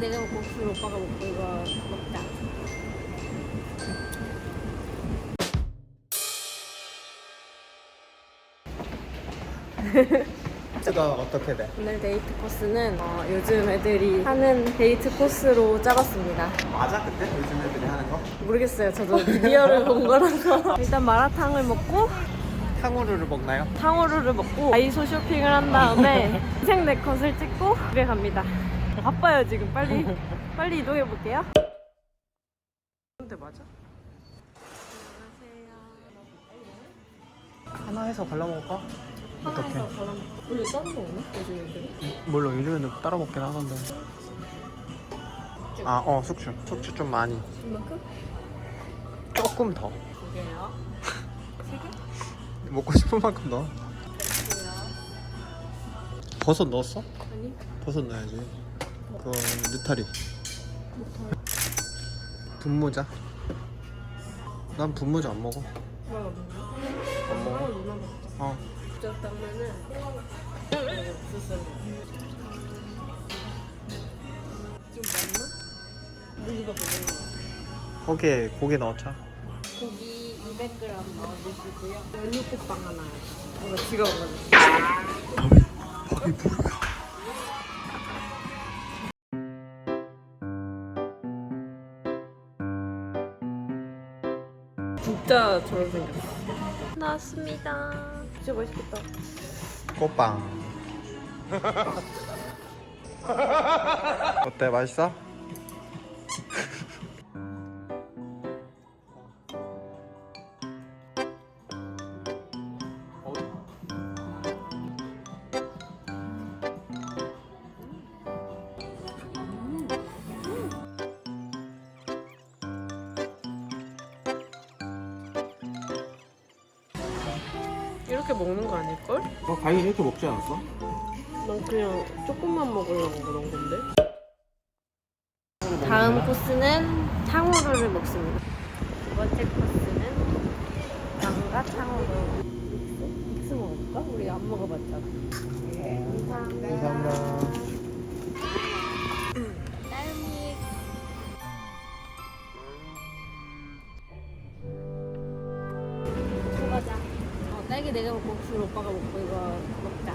내가 먹고 술 오빠가 먹고 이거 먹자. 코스가 어떻게 돼? 오늘 데이트 코스는 어, 요즘 애들이 하는 데이트 코스로 짜봤습니다. 맞아 그때? 요즘 애들이 하는 거? 모르겠어요. 저도 미디어를 본 거라서. 일단 마라탕을 먹고 탕후루를 먹나요? 탕후루를 먹고 아이소 쇼핑을 한 다음에 인생 네컷을 찍고 집에 갑니다. 바빠요 지금. 빨리 빨리 이동해 볼게요. 근데 맞아? 하나 해서 갈라 먹을까? 어떡해? 원래 다른 거 없나? 요즘 애들이? 몰라 요즘에는 따라 먹긴 하던데 아 어 숙주 숙주 좀 많이 이만큼? 조금 더 두 개요. 세 개? 먹고 싶은 만큼 넣어 버섯 넣었어? 아니. 버섯 넣어야지 그거 느타리 분모자 난 분모자 안 먹어? 안 먹어. 어 부적당면은. 좀 맞나? 무지가 보는 거기에 고기 넣자 고기 200g 넣어주시고요. 연육국빵 하나. 이거 지가 먹었네. 밥이 뭐야 진짜 저런 생겼어. 나왔습니다. 진짜 맛있겠다. 꽃빵 어때 맛있어? 이렇게 먹는 거 아닐걸? 너 과일 이렇게 먹지 않았어? 난 그냥 조금만 먹으려고 그런 건데. 다음 코스는 탕후루를 먹습니다. 두 번째 코스는 양과 탕후루. 믹스? 믹스 먹을까? 우리 안 먹어봤잖아. 감사합니다. 감사합니다 딸기 내가 먹고 술 오빠가 먹고 이거 먹자.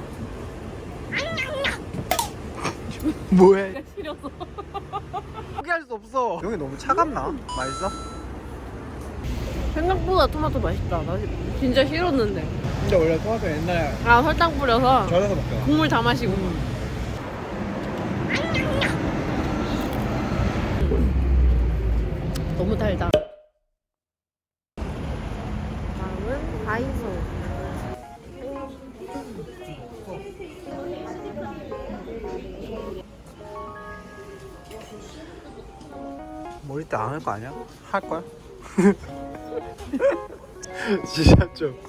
뭐해 내가 싫어서. 포기할 수 없어 여기 너무 차갑나? 맛있어? 생각보다 토마토 맛있다. 나 진짜 싫었는데. 근데 원래 토마토 옛날에 아 설탕 뿌려서 절여서 먹잖아 국물 다 마시고. 너무 달다. 다음은 다이소. 머리 때 안 할 거 아니야? 할 거야? 진짜 좀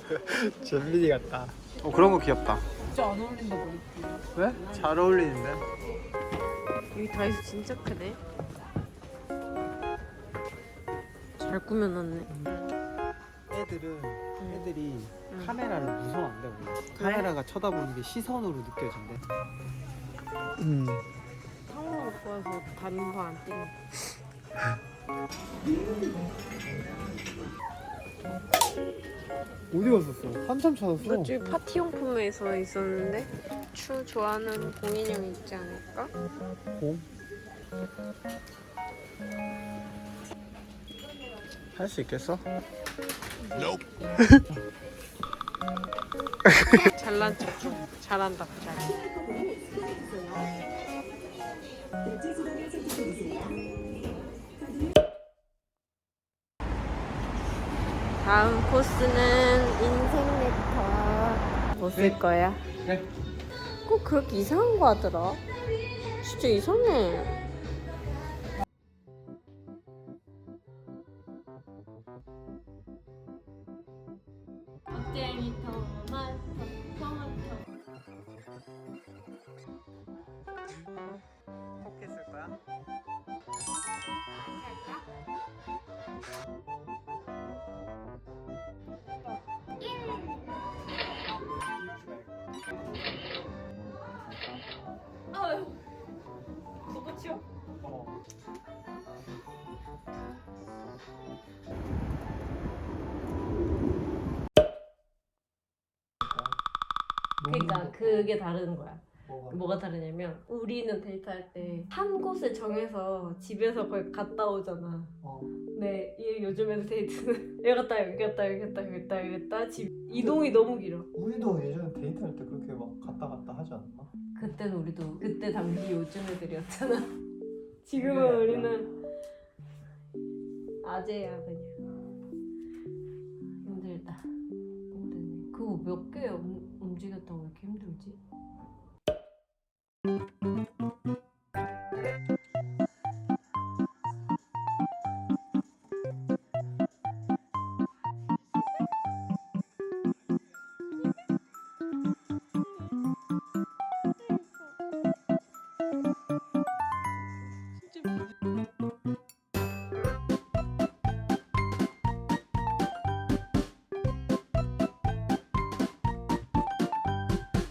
잼민이 같다 어 그런 거 귀엽다 진짜 안 어울린다 머리. 왜? 잘 어울리는데 여기 다이소 진짜 크네. 잘 꾸며놨네. 애들은 애들이 응. 카메라를 무서워한대 원래 카메라가 쳐다보는 게 시선으로 느껴진대 음 탕후루 먹고 와서 다른 거안 땡겨. 어디 갔었어? 한참 찾았어 이쪽에 파티용품에서 있었는데 추 좋아하는 공인형 있지 않을까? 공? 할 수 있겠어? 잘난 척 좀 잘한다 잘. 다음 코스는 인생 레터. 뭐 쓸 거야? 그래 꼭 그렇게 이상한 거 하더라. 진짜 이상해. 토마토 포켓 쓸 거야? 그러니까 그게 다른 거야. 뭐가 뭐가 다르냐면 우리는 데이트할 때 한 곳을 정해서 집에서 거의 갔다 오잖아. 어. 근데 이 요즘에는 데이트는 여기 갔다 여기 갔다 여기 갔다 여기 갔다 여기 갔다 집 이동이 너무 길어. 우리도 예전에 데이트할 때 그렇게 막 갔다 갔다 하지 않나? 그때는 우리도 그때 당시 요즘 애들이었잖아. 지금은. 우리는 아재야 그냥. 힘들다. 힘드네. 그거 몇 개 움직였다고 왜 이렇게 힘들지?